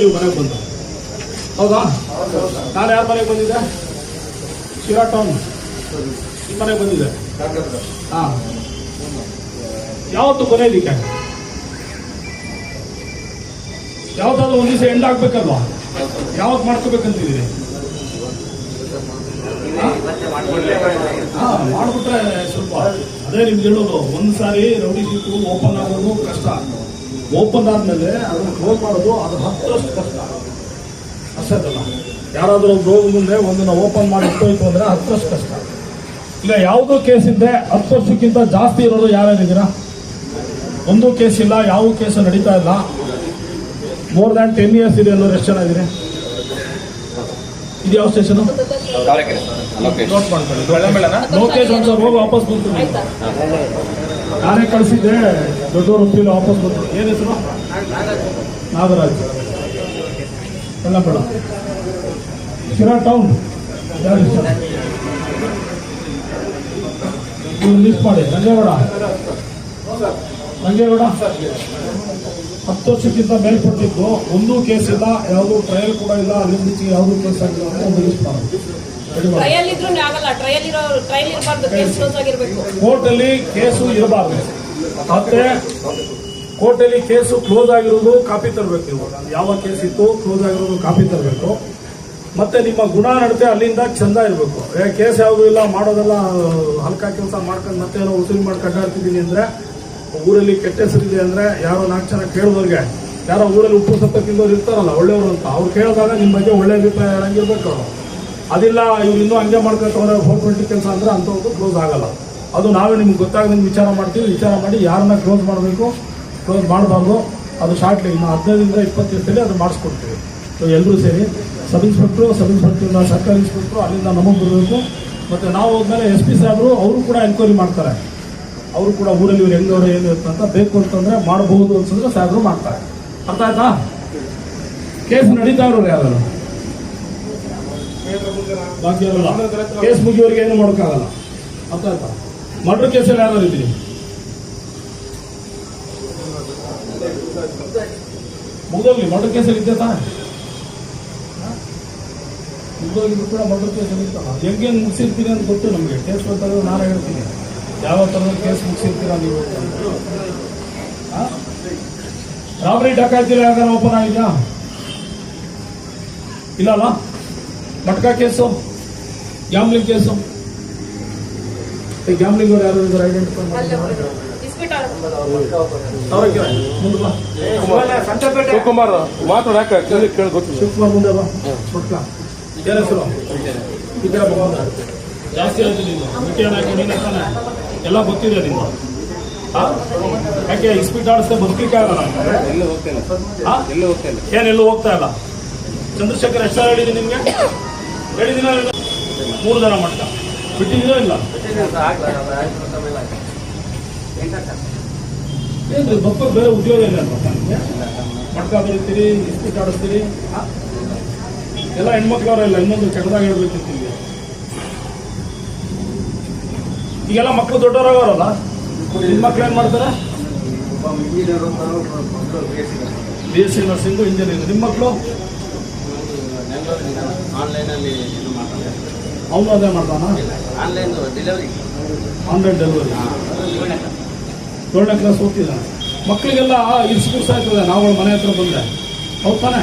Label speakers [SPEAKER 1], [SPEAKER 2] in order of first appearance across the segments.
[SPEAKER 1] ನೀವು ಮನೆಗೆ ಬಂದು ಹೌದಾ? ನಾನು ಯಾರ ಮನೆಗೆ ಬಂದಿದ್ದೆ? ಶಿರಾ ಟೌನ್ ನಿಮ್ಮ ಮನೆಗೆ ಬಂದಿದ್ದೆ. ಹಾಂ. ಯಾವತ್ತು ಕೊನೆಯದಿಕ್ಕೆ ಯಾವತ್ತಾದ್ರೂ ಒಂದು ದಿವಸ ಎಂಡ್ ಆಗ್ಬೇಕಲ್ವಾ? ಯಾವತ್ತು ಮಾಡ್ಕೋಬೇಕಂತಿದ್ದೀರಿ? ಮಾಡ್ಬಿಟ್ರೆ ಸ್ವಲ್ಪ. ಅದೇ ನಿಮ್ಗೆ ಹೇಳೋದು, ಒಂದ್ಸಾರಿ ರೌಡಿ ಶೀಟು ಓಪನ್ ಆಗೋದು ಕಷ್ಟ. ಓಪನ್ ಆದಮೇಲೆ ಅದನ್ನು ಕ್ಲೋಸ್ ಮಾಡೋದು ಅದು ಹತ್ತರಷ್ಟು ಕಷ್ಟ. ಅಷ್ಟಲ್ಲ ಯಾರಾದರೂ ಒಬ್ರು ಹೋಗಿ ಮುಂದೆ ಒಂದನ್ನು ಓಪನ್ ಮಾಡಿ ಇಟ್ಟೋಯ್ತು ಅಂದರೆ ಹತ್ತರಷ್ಟು ಕಷ್ಟ. ಈಗ ಯಾವುದೋ ಕೇಸ್ ಇದ್ದೆ ಹತ್ತು ವರ್ಷಕ್ಕಿಂತ ಜಾಸ್ತಿ ಇರೋರು ಯಾರ್ಯಾರಿದ್ದೀರಾ? ಒಂದು ಕೇಸ್ ಇಲ್ಲ ಯಾವ ಕೇಸು ನಡೀತಾ ಇಲ್ಲ. ಮೋರ್ ದ್ಯಾನ್ ಟೆನ್ ಇಯರ್ಸ್ ಇದೆ ಅನ್ನೋರು ಎಷ್ಟು ಜನ ಇದ್ದೀರಿ? ಇದು ಯಾವ ಸ್ಟೇಷನ್ ನೋಟ್ ಮಾಡ್ಕೊಳ್ಳಿ ಲೋಕೇಶ್ ಒಂದು ಹೋಗಿ ವಾಪಸ್ ಬರ್ತೀನಿ ನಾನೇ ಕಳಿಸಿದ್ದೆ, ದೊಡ್ಡವರು ಒಪ್ಪಿಲ್ಲ, ವಾಪಸ್ ಬಂತು ಏನು ಹೆಸರು? ನಾಗರಾಜ್. ಎಲ್ಲ ಬೇಡ ಶಿರಾ ಟೌನ್ ಲಿಸ್ಟ್ ಮಾಡಿ. ನಂಜೇಗೌಡ. ನಂಜೇಗೌಡ? ಹತ್ತು ವರ್ಷಕ್ಕಿಂತ ಮೇಲ್ಪಟ್ಟಿದ್ದು ಒಂದೂ ಕೇಸ್ ಇಲ್ಲ ಯಾವುದೂ ಟ್ರಯಲ್ ಕೂಡ ಇಲ್ಲ, ಅಲ್ಲಿಂದ ಯಾವುದೂ ಕೇಸ್ ಆಗಿಲ್ಲ ಅಂತ ಒಂದು ಲಿಸ್ಟ್ ಮಾಡಿ.
[SPEAKER 2] ಟ್ರಯಲ್ ಇದ್ರೂ ಆಗಲ್ಲ. ಟ್ರಯಲ್ ಇರೋ ಟ್ರಯಲ್ ಇರಬಾರ್ದು. ಕೇಸ್ ಕ್ಲೋಸ್ ಆಗಿರ್ಬೇಕು.
[SPEAKER 1] ಕೋರ್ಟಲ್ಲಿ ಕೇಸು ಇರಬಾರ್ದು. ಮತ್ತೆ ಕೋರ್ಟಲ್ಲಿ ಕೇಸು ಕ್ಲೋಸ್ ಆಗಿರೋದು ಕಾಪಿ ತರಬೇಕು ನೀವು ಯಾವ ಕೇಸ್ ಇತ್ತು ಕ್ಲೋಸ್ ಆಗಿರೋದು ಕಾಪಿ ತರಬೇಕು. ಮತ್ತೆ ನಿಮ್ಮ ಗುಣ ನಡತೆ ಅಲ್ಲಿಂದ ಚಂದ ಇರಬೇಕು. ಕೇಸ್ ಯಾವುದೂ ಇಲ್ಲ ಮಾಡೋದೆಲ್ಲ ಹಲ್ಕ ಕೆಲಸ ಮಾಡ್ಕೊಂಡು ಮತ್ತೆ ಏನೋ ವಸೂಲಿ ಮಾಡಿ ಕಟ್ಟಾಡ್ತಿದ್ದೀನಿ ಅಂದ್ರೆ ಊರಲ್ಲಿ ಕೆಟ್ಟ ಹೆಸರಿದೆ ಅಂದ್ರೆ ಯಾರೋ ನಾಲ್ಕು ಜನ ಕೇಳಿದವ್ರಿಗೆ ಯಾರೋ ಊರಲ್ಲಿ ಉಪ್ಪು ಸತ್ತ ತಿಂದವ್ರು ಇರ್ತಾರಲ್ಲ ಒಳ್ಳೆಯವರು ಅಂತ. ಅವ್ರು ಕೇಳಿದಾಗ ನಿಮ್ಮ ಬಗ್ಗೆ ಒಳ್ಳೆ ಅಭಿಪ್ರಾಯ ಹೇಳಂಗಿರ್ಬೇಕು ಅವರು ಅದಿಲ್ಲ, ಇವ್ರು ಇನ್ನೂ ಹಂಗೆ ಹೋದ್ರೆ ಫೋರ್ ಟ್ವೆಂಟಿ ಕೆಲಸ ಅಂದ್ರೆ ಅಂಥವ್ರದ್ದು ಕ್ಲೋಸ್ ಆಗಲ್ಲ. ಅದು ನಾವೇ ನಿಮ್ಗೆ ನಿಮ್ಗೆ ವಿಚಾರ ಮಾಡ್ತೀವಿ, ವಿಚಾರ ಮಾಡಿ ಯಾರನ್ನ ಕ್ಲೋಸ್ ಮಾಡಬೇಕು ಕ್ಲೋಸ್ ಮಾಡಬಾರ್ದು, ಅದು ಶಾರ್ಟ್ಲಿ ಇನ್ನು ಹದಿನೈದರಿಂದ ಇಪ್ಪತ್ತು ದಿವಸದಲ್ಲಿ ಅದು ಮಾಡಿಸ್ಕೊಡ್ತೀವಿ. ಸೊ ಎಲ್ಲರೂ ಸೇರಿ ಸಬ್ ಇನ್ಸ್ಪೆಕ್ಟ್ರು ಸಬ್ ಇನ್ಸ್ಪೆಕ್ಟ್ರಿಂದ ಸರ್ಕಾರಿ ಇನ್ಸ್ಪೆಕ್ಟ್ರು ಅಲ್ಲಿಂದ ನಮಗೆ ಬರಬೇಕು. ಮತ್ತು ನಾವು ಹೋದ್ಮೇಲೆ ಎಸ್ ಪಿ ಸಾಹೇಬರು, ಅವರು ಕೂಡ ಎನ್ಕ್ವೈರಿ ಮಾಡ್ತಾರೆ. ಅವರು ಕೂಡ ಊರಲ್ಲಿ ಇವ್ರು ಹೆಂಗವ್ರು ಏನು ಅಂತ ಬೇಕು ಅಂತಂದರೆ ಮಾಡಬಹುದು ಅನ್ಸಿದ್ರೆ ಸಾಹೇಬರು ಮಾಡ್ತಾರೆ. ಅರ್ಥ ಆಯ್ತಾ? ಕೇಸ್ ನಡೀತಾ ಇರೋರು ಯಾರು? ಬಾಕಿ ಕೇಸ್ ಮುಗಿಯೋರಿಗೆ ಏನು ಮಾಡೋಕ್ಕಾಗಲ್ಲ. ಅರ್ಥ ಆಯ್ತಾ? ಮರ್ಡರ್ ಕೇಸಲ್ಲಿ ಯಾರು ಇದ್ದೀನಿ ಮುಗಿದೋಗ್ಲಿ, ಮರ್ಡರ್ ಕೇಸಲ್ಲಿ ಇದ್ದೆ ತಾನೆ. ಮುಗಿದೋಗಿದ್ರು ಕೂಡ ಮರ್ಡರ್ ಕೇಸಲ್ಲಿ ಇರ್ತಲ್ಲ ಹೆಂಗೆ ಮುಗಿಸಿರ್ತೀರಿ ಅಂತ ಗೊತ್ತು ನಮಗೆ. ಕೇಸ್ ಬರ್ತಾರೆ ನಾನು ಹೇಳ್ತೀನಿ. ಯಾವ ಥರದ ಕೇಸ್ ಮುಗಿಸಿರ್ತೀರಾ ನೀವು? ರಾಬರಿ ಡಕಾಯ್ತಿಲ್ಲ ಯಾವ್ದಾರ ಓಪನ್ ಆಗಿದೆಯಾ? ಇಲ್ಲ ಅಲ್ಲ matka case? Gambling case? Gambling ಅವ್ರು ಯಾರು ಇದ್ದಾರೆ ಐಡೆಂಟಿಫೈ
[SPEAKER 3] ಶಿವಕುಮಾರ್. ಮಾತಾಡಕ ಕೇಳಿ
[SPEAKER 1] ಶಿವಕುಮಾರ್ ಮುಂದೆ ಬಾ ಮಟ್ಕ ಹೆಸರು? ಈ ಕಡೆ ಜಾಸ್ತಿ ಆಯ್ತು ನೀನು ಎಲ್ಲ ಗೊತ್ತಿದೆ ನಿಮ್ಮ ಹಾ? ಯಾಕೆ ಇಸ್ಪೀಟ್ ಆಡಿಸ್ದೆ ಬದುಕಲಿಕ್ಕೆ ಆಗಲ್ಲ? ನಮ್ಗೆ?
[SPEAKER 4] ಎಲ್ಲ ಹೋಗ್ತೇನೆ
[SPEAKER 1] ಹಾ?
[SPEAKER 4] ಎಲ್ಲ ಹೋಗ್ತೇನೆ
[SPEAKER 1] ಏನೆಲ್ಲೂ ಹೋಗ್ತಾ ಇಲ್ಲ? ಚಂದ್ರಶೇಖರ್ ಎಷ್ಟು ಹೇಳಿದ್ದೀನಿ ನಿಮಗೆ? ಹೇಳಿದಿನ ಮೂರು ಜನ ಮಟ್ಟ. ಬಿಟ್ಟಿದ್ದೀರೋ ಇಲ್ಲ. ಏನ್ರಿ ಬಪ್ಪ ಬೇರೆ ಉದ್ಯೋಗ ಇಲ್ಲ? ಮಟ್ಕ ಬರೀತೀರಿ ಇಸ್ಪಿಟ್ ಆಡಿಸ್ತೀರಿ? ಹಾ? ಎಲ್ಲ ಹೆಣ್ಮಕ್ಳವರೆಲ್ಲ ಇನ್ನೊಂದು ಕೆಟ್ಟದಾಗ ಹೇಳ್ಬೇಕಿತ್ತು ಈಗೆಲ್ಲ ಮಕ್ಕಳು ದೊಡ್ಡವರಾಗವರಲ್ಲ ನಿಮ್ಮ ಮಕ್ಳು ಏನ್ ಮಾಡ್ತಾರೆ? B S C nursing, engineering. ನಿಮ್ಮ ಮಕ್ಕಳು
[SPEAKER 4] ಆನ್ಲೈನಲ್ಲಿ ಇದು ಮಾಡ್ತಾರೆ.
[SPEAKER 1] ಅವನು ಅದೇ ಮಾಡ್ತಾನ?
[SPEAKER 4] ಆನ್ಲೈನ್ ಡೆಲಿವರಿ
[SPEAKER 1] ಆನ್ಲೈನ್ ಡೆಲಿವರಿ ಏಳನೇ ಕ್ಲಾಸ್ ಓದ್ತಿದ್ದಾನೆ. ಮಕ್ಕಳಿಗೆಲ್ಲ ಇರ್ಸ್ಕೂರ್ಸ್ ಆಯ್ತದೆ ನಾವು ಮನೆ ಹತ್ರ ಬಂದೆ ಹೌದ್ ತಾನೆ?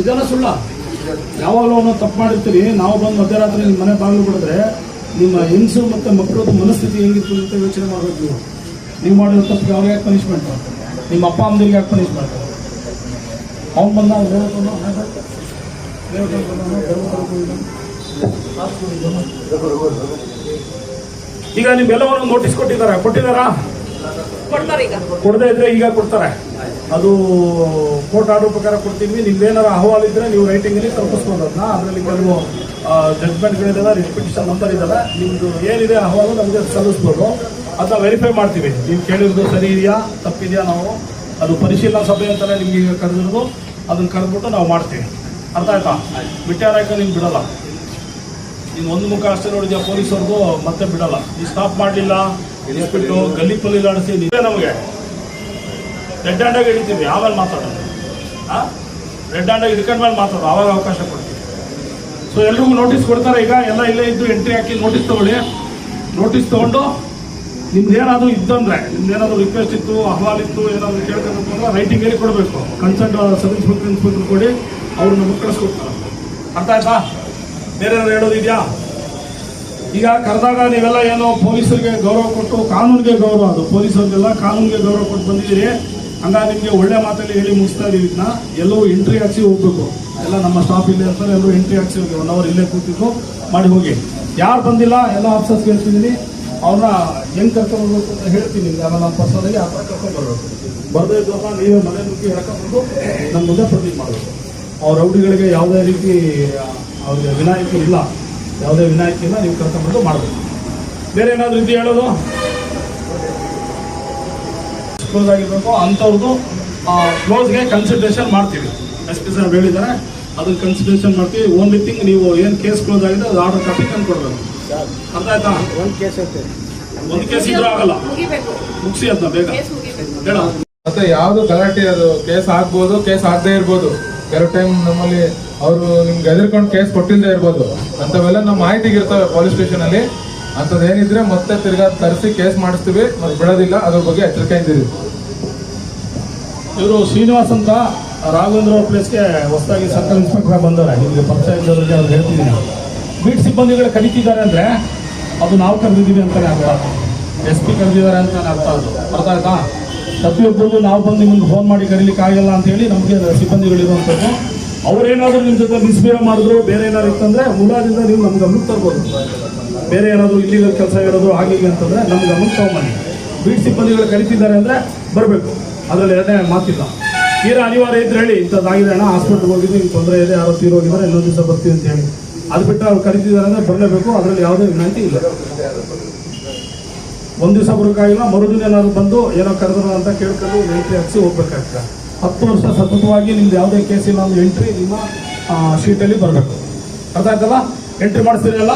[SPEAKER 1] ಇದೆಲ್ಲ ಸುಳ್ಳ? ಯಾವಾಗಲೂ ಅವನು ತಪ್ಪು ಮಾಡಿರ್ತೀರಿ. ನಾವು ಬಂದು ಮಧ್ಯರಾತ್ರಿ ನಿಮ್ಮ ಮನೆ ಬಾಗಿಲು ಬಿಡಿದ್ರೆ ನಿಮ್ಮ ಹೆಂಗಸು ಮತ್ತು ಮಕ್ಕಳದ್ದು ಮನಸ್ಥಿತಿ ಹೆಂಗಿರ್ತದೆ ಅಂತ ಯೋಚನೆ ಮಾಡ್ಬೇಕು ನೀವು. ನೀವು ಮಾಡಿರೋ ತಪ್ಪಿಗೆ ಅವ್ರಿಗೆ ಯಾಕೆ ಪನಿಷ್ಮೆಂಟ್ ನಿಮ್ಮ ಅಪ್ಪ ಅಮ್ಮನಿಗೆ ಯಾಕೆ ಪನಿಷ್ಮೆಂಟ್ ಅವ್ನು ಬಂದ ಈಗ ನಿಮ್ಗೆಲ್ಲವನ್ನು ನೋಟಿಸ್ ಕೊಟ್ಟಿದ್ದಾರೆ. ಕೊಟ್ಟಿದ್ದಾರಾ? ಕೊಡದೇ ಇದ್ರೆ ಈಗ ಕೊಡ್ತಾರೆ. ಅದು ಕೋರ್ಟ್ ಆರ್ಡರ್ ಪ್ರಕಾರ ಕೊಡ್ತೀವಿ. ನಿಮ್ದೇನಾರ ಅಹವಾಲ್ ಇದ್ರೆ ನೀವು ರೈಟಿಂಗ್ ಅಲ್ಲಿ ತಲುಪಿಸ್ಬೋದು ಅದನ್ನ ಅದರಲ್ಲಿ ಕೆಲವು ಜಡ್ಜ್ಮೆಂಟ್ಗಳಿದಾವೆ ರಿಪಿಟಿಷನ್ ನಂಬರ್ ಇದಾವೆ. ನಿಮ್ದು ಏನಿದೆ ಅಹವಾಲು ನಮಗೆ ಸಲ್ಲಿಸ್ಬೋದು. ಅದನ್ನ ವೆರಿಫೈ ಮಾಡ್ತೀವಿ. ನೀವು ಕೇಳಿರೋದು ಸರಿ ಇದೆಯಾ? ತಪ್ಪಿದೆಯಾ ನಾವು? ಅದು ಪರಿಶೀಲನಾ ಸಭೆ ಅಂತಾನೆ ನಿಮಗೆ ಈಗ ಕರೆದಿರೋದು. ಅದನ್ನ ಕರೆದ್ಬಿಟ್ಟು ನಾವು ಮಾಡ್ತೀವಿ. ಅರ್ಥ ಆಯ್ತಾ? ಬಿಟ್ಟಾರಾಕ ನಿಮ್ಗೆ ಬಿಡಲ್ಲ. ನೀನು ಒಂದು ಮುಖ ಅಷ್ಟೇ ನೋಡಿದ್ಯಾ? ಪೊಲೀಸವ್ರಿಗೂ ಮತ್ತೆ ಬಿಡಲ್ಲ. ನೀವು ಸ್ಟಾಪ್ ಮಾಡಲಿಲ್ಲ ಬಿಟ್ಟು ಗಲ್ಲಿ ಪಲ್ಲಿ ಆಡಿಸಿ ನೀವೇ ನಮಗೆ. ರೆಡ್ ಹ್ಯಾಂಡಾಗಿ ಹಿಡಿತೀವಿ ಆಮೇಲೆ ಮಾತಾಡೋದು ಹಾಂ ರೆಡ್ ಹ್ಯಾಂಡಾಗಿ ಹಿಡ್ಕೊಂಡ್ ಮೇಲೆ ಮಾತಾಡೋ ಅವಾಗ ಅವಕಾಶ ಕೊಡ್ತೀವಿ ಸೊ ಎಲ್ರಿಗೂ ನೋಟಿಸ್ ಕೊಡ್ತಾರೆ ಈಗ ಎಲ್ಲ ಇಲ್ಲೇ ಇದ್ದು ಎಂಟ್ರಿ ಹಾಕಿ ನೋಟಿಸ್ ತಗೊಳ್ಳಿ. ನೋಟಿಸ್ ತಗೊಂಡು ನಿಮ್ದು ಏನಾದರೂ ನಿಮ್ದೇನಾದರೂ ನಿಮ್ದು ಏನಾದರೂ ರಿಕ್ವೆಸ್ಟ್ ಇತ್ತು ಅಹವಾಲ್ ಇತ್ತು ಏನಾದರೂ ಕೇಳ್ಕೊಬೇಕು ಅಂದ್ರೆ ರೈಟಿಂಗ್ ಹೇಳಿ ಕೊಡಬೇಕು. ಕನ್ಸಲ್ಟ್ ಸಬ್ ಇನ್ಸ್ಪೆಕ್ಟರ್ ಇನ್ಸ್ಪೆಕ್ಟರ್ ಕೊಡಿ. ಅವ್ರು ನಮಗೆ ಕಳಿಸ್ಕೊಡ್ತಾರೆ ಅರ್ಥ ಆಯ್ತಾ? ಬೇರೆ ಹೇಳೋದಿದೆಯಾ ಈಗ ಕರೆದಾಗ ನೀವೆಲ್ಲ ಏನೋ ಪೊಲೀಸರಿಗೆ ಗೌರವ ಕೊಟ್ಟು ಕಾನೂನಿಗೆ ಗೌರವ, ಅದು ಪೊಲೀಸರಿಗೆಲ್ಲ ಕಾನೂನಿಗೆ ಗೌರವ ಕೊಟ್ಟು ಬಂದಿದ್ದೀರಿ. ಹಂಗಾಗಿ ನಿಮಗೆ ಒಳ್ಳೆ ಮಾತಲ್ಲಿ ಹೇಳಿ ಮುಗಿಸ್ತಾ ಇದ್ದೀವಿ ಇದನ್ನ. ಎಲ್ಲವೂ ಎಂಟ್ರಿ ಹಾಕ್ಸಿ ಹೋಗ್ಬೇಕು. ಎಲ್ಲ ನಮ್ಮ ಸ್ಟಾಫ್ ಇಲ್ಲೇ ಇರ್ತಾರೆ, ಎಲ್ಲರೂ ಎಂಟ್ರಿ ಹಾಕ್ಸಿ ಹೋಗಿ ಒನ್ ಅವರ್ ಇಲ್ಲೇ ಕೂತಿದ್ದು ಮಾಡಿ ಹೋಗಿ. ಯಾರು ಬಂದಿಲ್ಲ, ಎಲ್ಲ ಆಫೀಸರ್ಸ್ಗೆ ಹೇಳ್ತಿದ್ದೀನಿ. ಅವ್ರನ್ನ ಹೆಂಗೆ ಕರ್ಕೊಂಡು ಬರ್ಬೇಕು ಅಂತ ಹೇಳ್ತೀನಿ ಆಮೇಲೆ ನಮ್ಮ ಪರ್ಸನಲ್ಲಿ ಆ ಥರ ಕರ್ಕೊಂಡು ಬರ್ಬೇಕು ಬರದೇ ಇದ್ದವ್ರನ್ನ ನೀವೇ ಮನೆ ನುಗ್ಗಿ ಹೇಳ್ಕೊಂಡು ನಮ್ಮ ಮುಂದೆ ಪ್ರತಿ ಮಾಡಬೇಕು. ಅವ್ರ ರೌಡಿಗಳಿಗೆ ಯಾವುದೇ ರೀತಿ ಅವ್ರಿಗೆ ವಿನಾಯಿತಿ ಇಲ್ಲ. ಯಾವುದೇ ವಿನಾಯಿತಿ ಇಲ್ಲ ನೀವು ಕರ್ಕೊಂಡ್ಬಂದು ಮಾಡಬೇಕು ಬೇರೆ ಏನಾದರೂ ಇದು ಹೇಳೋದು? ಕ್ಲೋಸ್ ಆಗಿರ್ಬೇಕು. ಅಂಥವ್ರದ್ದು ಕ್ಲೋಸ್ಗೆ ಕನ್ಸಿಡ್ರೇಷನ್ ಮಾಡ್ತೀವಿ. ಎಸ್ ಪಿ ಸರ್ ಹೇಳಿದ್ದಾರೆ ಅದನ್ನ ಕನ್ಸಿಡರೇಷನ್ ಮಾಡ್ತೀವಿ. ಓನ್ಲಿ ಥಿಂಗ್ ನೀವು ಏನು ಕೇಸ್ ಕ್ಲೋಸ್ ಆಗಿದೆ ಅದು ಆರ್ಡರ್ ಕಾಪಿ ತಂದು ಕೊಡಬೇಕು. ಅರ್ಥ ಆಯ್ತಾ?
[SPEAKER 5] ಒಂದು ಕೇಸ್
[SPEAKER 1] ಒಂದು ಕೇಸ್ ಇದ್ರೂ ಆಗಲ್ಲ.
[SPEAKER 2] ಮುಗಿಬೇಕು.
[SPEAKER 1] ಮುಗಿಸಿ ಅಂತ ಬೇಗ.
[SPEAKER 2] ಕೇಸ್ ಮುಗಿಬೇಕು.
[SPEAKER 1] ಹೇಳ.
[SPEAKER 6] ಮತ್ತೆ ಯಾವುದು ಗಲಾಟೆ ಅದು? ಕೇಸ್ ಆಗ್ಬೋದು ಕೇಸ್ ಆಗದೆ ಇರ್ಬೋದು. ಕೆಲವು ಟೈಮ್ ನಮ್ಮಲ್ಲಿ ಅವರು ನಿಮ್ಗೆ ಹೆದರ್ಕೊಂಡು ಕೇಸ್ ಕೊಟ್ಟಿಲ್ಲದೆ ಇರ್ಬೋದು. ಅಂಥವೆಲ್ಲ ನಮ್ಮ ಮಾಹಿತಿಗೆ ಇರ್ತವೆ ಪೊಲೀಸ್ ಸ್ಟೇಷನ್ ಅಲ್ಲಿ. ಅಂಥದ್ದೇನಿದ್ರೆ ಮತ್ತೆ ತಿರ್ಗಾ ತರಿಸಿ ಕೇಸ್ ಮಾಡಿಸ್ತೀವಿ, ಮತ್ತೆ ಬಿಡೋದಿಲ್ಲ. ಅದ್ರ ಬಗ್ಗೆ ಎಚ್ಚರಿಕೆ ಇದ್ದೀರಿ
[SPEAKER 1] ಇವರು ಶ್ರೀನಿವಾಸ್ ಅಂತ ರಾಘವೇಂದ್ರ ಅವ್ರ ಪ್ಲೇಸ್ಗೆ ಹೊಸದಾಗಿ ಸರ್ಕಲ್ ಇನ್ಸ್ಪೆಕ್ಟರ್ ಬಂದವ್ರೆ. ನಿಮಗೆ ಪರಿಚಯ ಇದ್ದವ್ರಿಗೆ ಅವ್ರು ಹೇಳ್ತಿದ್ದೀನಿ ಬೀಟ್ ಸಿಬ್ಬಂದಿಗಳು ಕರೀತಿದ್ದಾರೆ ಅಂದರೆ ಅದು ನಾವು ಕರೆದಿದ್ದೀವಿ ಅಂತಲೇ ಅರ್ಥ ಎಸ್ ಪಿ ಕರೆದಿದ್ದಾರೆ ನಾನು ಅರ್ಥ ಅದು ಅರ್ಥ ಆಯ್ತಾ? ಪ್ರತಿಯೊಬ್ಬರಿಗೂ ನಾವು ಬಂದು ನಿಮಗೆ ಫೋನ್ ಮಾಡಿ ಕರೀಲಿಕ್ಕೆ ಆಗಲ್ಲ ಅಂತ ಹೇಳಿ ನಮಗೆ ಸಿಬ್ಬಂದಿಗಳಿರುವಂಥದ್ದು ಅವರೇನಾದರೂ ನಿಮ್ಮ ಜೊತೆ ಮಿಸ್ಬಿಹೇವ್ ಮಾಡಿದ್ರು, ಬೇರೆ ಏನಾದ್ರು ಇತ್ತಂದ್ರೆ ಮೂಲದಿಂದ ನೀವು ನಮ್ಗೆ ಗಮನಕ್ಕೆ ತರ್ಬೋದು. ಬೇರೆ ಏನಾದರೂ ಇಲ್ಲಿಗಲ್ ಕೆಲಸ ಇರೋದು ಹಾಗೆ ಅಂತಂದ್ರೆ ನಮ್ಗೆ ಗಮನಕ್ಕೆ ತಗೊಂಬನ್ನಿ ಬೀಟ್ ಸಿಬ್ಬಂದಿಗಳು ಕರೀತಿದ್ದಾರೆ ಅಂದರೆ ಬರಬೇಕು. ಅದರಲ್ಲಿ ಎರಡನೇ ಮಾತಿಲ್ಲ. ತೀರಾ ಅನಿವಾರ್ಯ ಇದ್ರೆ ಹೇಳಿ ಇಂಥದ್ದಾಗಿದೆ ಅಣ್ಣ ಹಾಸ್ಪಿಟ್ಲ್ಗೆ ಹೋಗಿದ್ದು ಹಿಂಗೆ ತೊಂದರೆ ಇದೆ, ಯಾರೋ ತೀರೋಗಿದ್ದಾರೆ ಇನ್ನೊಂದು ದಿವಸ ಬರ್ತೀವಿ ಅಂತ ಹೇಳಿ. ಅದು ಬಿಟ್ಟರೆ ಅವ್ರು ಕರೀತಿದ್ದಾರೆ ಅಂದರೆ ಬರಲೇಬೇಕು, ಅದರಲ್ಲಿ ಯಾವುದೇ ವಿನಂತಿ ಇಲ್ಲ. ಒಂದು ದಿವಸ ಬರೋಕ್ಕಾಗಿಲ್ಲ ಮರುದಿನ ಏನಾದ್ರು ಬಂದು ಏನೋ ಕರೆದ್ರು ಅಂತ ಕೇಳ್ಕೊಂಡು ಎಂಟ್ರಿ ಹಾಕ್ಸಿ ಹೋಗ್ಬೇಕಾಗ್ತದೆ. ಹತ್ತು ವರ್ಷ ಸತತವಾಗಿ ನಿಮ್ದು ಯಾವುದೇ ಕೇಸಿನ ಒಂದು ಎಂಟ್ರಿ ನಿಮ್ಮ ಶೀಟಲ್ಲಿ ಬರಬೇಕು. ಆಯ್ತಲ್ಲ? ಎಂಟ್ರಿ ಮಾಡಿಸ್ತೀರಲ್ಲ?